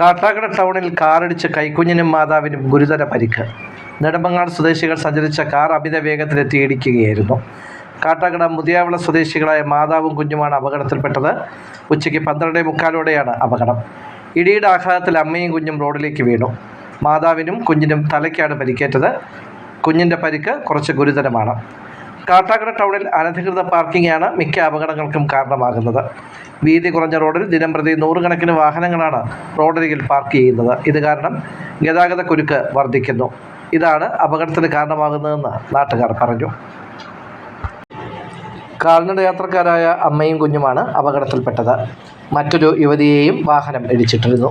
കാട്ടാക്കട ടൗണിൽ കാറിടിച്ച് കൈക്കുഞ്ഞിനും മാതാവിനും ഗുരുതര പരിക്ക്. നെടുമങ്ങാട് സ്വദേശികൾ സഞ്ചരിച്ച കാർ അമിത വേഗത്തിലെത്തി ഇടിക്കുകയായിരുന്നു. കാട്ടാക്കട മുതിയാവള സ്വദേശികളായ മാതാവും കുഞ്ഞുമാണ് അപകടത്തിൽപ്പെട്ടത്. ഉച്ചയ്ക്ക് പന്ത്രണ്ട് മുക്കാലോടെയാണ് അപകടം. ഇടിയുടെ ആഘാതത്തിൽ അമ്മയും കുഞ്ഞും റോഡിലേക്ക് വീണു. മാതാവിനും കുഞ്ഞിനും തലയ്ക്കാണ് പരിക്കേറ്റത്. കുഞ്ഞിന്റെ പരിക്ക് കുറച്ച് ഗുരുതരമാണ്. കാട്ടാക്കട ടൗണിൽ അനധികൃത പാർക്കിംഗാണ് മിക്ക അപകടങ്ങൾക്കും കാരണമാകുന്നത്. വീതി കുറഞ്ഞ റോഡിൽ ദിനംപ്രതി നൂറുകണക്കിന് വാഹനങ്ങളാണ് റോഡരികിൽ പാർക്ക് ചെയ്യുന്നത്. ഇത് കാരണം ഗതാഗത കുരുക്ക് വർദ്ധിക്കുന്നു. ഇതാണ് അപകടത്തിന് കാരണമാകുന്നതെന്ന് നാട്ടുകാർ പറഞ്ഞു. കാൽനട യാത്രക്കാരായ അമ്മയും കുഞ്ഞുമാണ് അപകടത്തിൽപ്പെട്ടത്. മറ്റൊരു യുവതിയെയും വാഹനം ഇടിച്ചിട്ടിരുന്നു.